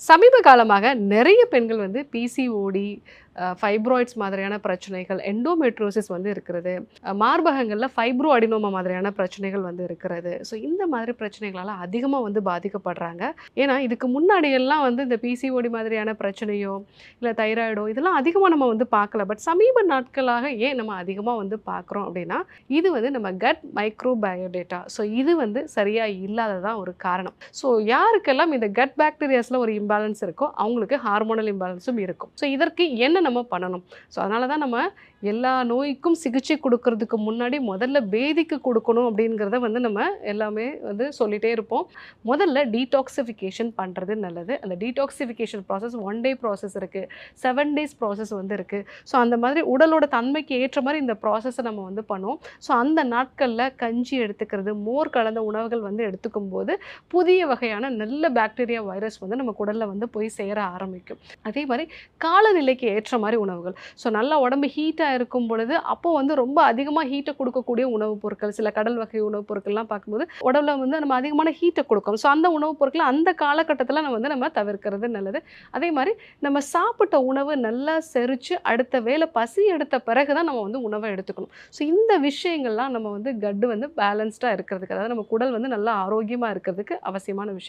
சமீப காலமாக நிறைய பெண்கள் வந்து பிசிஓடி ஃபைப்ராய்ட்ஸ் மாதிரியான பிரச்சனைகள் எண்டோமெட்ரோசிஸ் வந்து இருக்கிறது. மார்பகங்களில் ஃபைப்ரோ அடினோமா மாதிரியான பிரச்சனைகள் வந்து இருக்கிறது. ஸோ இந்த மாதிரி பிரச்சனைகளால் அதிகமாக வந்து பாதிக்கப்படுறாங்க. ஏன்னா இதுக்கு முன்னாடியெல்லாம் வந்து இந்த பிசிஓடி மாதிரியான பிரச்சனையோ இல்லை தைராய்டோ இதெல்லாம் அதிகமாக நம்ம வந்து பார்க்கல. பட் சமீப நாட்களாக ஏன் நம்ம அதிகமாக வந்து பார்க்குறோம் அப்படின்னா இது வந்து நம்ம கட் மைக்ரோபயோடேட்டா ஸோ இது வந்து சரியாக இல்லாததான் ஒரு காரணம். ஸோ யாருக்கெல்லாம் இந்த கட் பாக்டீரியாஸில் ஒரு இம்பேலன்ஸ் இருக்கோ அவங்களுக்கு ஹார்மோனல் இம்பேலன்ஸும் இருக்கும். ஸோ இதற்கு என்ன நம்ம பண்ணணும்? ஸோ அதனால தான் நம்ம எல்லா நோய்க்கும் சிகிச்சை கொடுக்கறதுக்கு முன்னாடி முதல்ல பேதிக்கு கொடுக்கணும் அப்படிங்கிறத வந்து நம்ம எல்லாமே வந்து சொல்லிகிட்டே இருப்போம். முதல்ல டீடாக்சிஃபிகேஷன் பண்ணுறது நல்லது. அந்த detoxification process one day process இருக்குது செவன் டேஸ் ப்ராசஸ் வந்து இருக்குது ஸோ அந்த மாதிரி உடலோட தன்மைக்கு ஏற்ற மாதிரி இந்த ப்ராசஸை நம்ம வந்து பண்ணுவோம். ஸோ அந்த நாட்களில் கஞ்சி எடுத்துக்கிறது மோர் கலந்த உணவுகள் வந்து எடுத்துக்கும் போது புதிய வகையான நல்ல பாக்டீரியா வைரஸ் வந்து நம்ம உடலில் வந்து போய் சேர ஆரம்பிக்கும். அதே மாதிரி காலநிலைக்கு ஏற்ற மாதிரி உணவுகள். ஸோ நல்லா உடம்பு ஹீட்டாக இருக்கும் பொழுது அப்போ வந்து ரொம்ப அதிகமாக ஹீட்டை கொடுக்கக்கூடிய உணவுப் பொருட்கள் சில கடல் வகை உணவுப் பொருட்கள்லாம் பார்க்கும்போது உடம்புல வந்து நம்ம அதிகமான ஹீட்டை கொடுக்கும். ஸோ அந்த உணவுப் பொருட்களை அந்த காலகட்டத்தில் நம்ம வந்து நம்ம தவிர்க்கிறது நல்லது. அதே மாதிரி நம்ம சாப்பிட்ட உணவு நல்லா செரித்து அடுத்த வேளை பசி எடுத்த பிறகு தான் நம்ம வந்து உணவை எடுத்துக்கணும். ஸோ இந்த விஷயங்கள்லாம் நம்ம வந்து கட்டு வந்து பேலன்ஸ்டாக இருக்கிறதுக்கு அதாவது நம்ம குடல் வந்து நல்லா ஆரோக்கியமாக இருக்கிறதுக்கு அவசியமான விஷயம்.